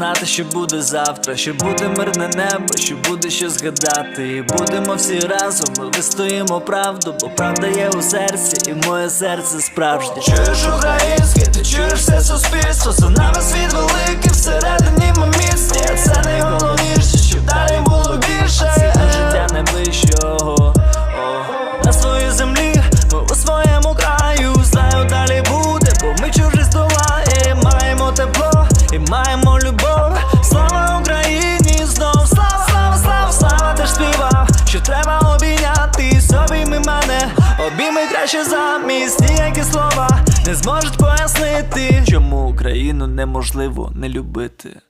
знати, що буде завтра, що буде мирне небо, що буде що згадати. І будемо всі разом, ми вистоїмо правду, бо правда є у серці, і моє серце справжнє. Чуєш українське, ти чуєш все суспільство, за нами світ великий, маємо любов. Слава Україні! Знов слава, слава, слава, слава теж співа, що треба обійняти обійми мене, обійми краще замість ніякі слова не зможуть пояснити, чому Україну неможливо не любити.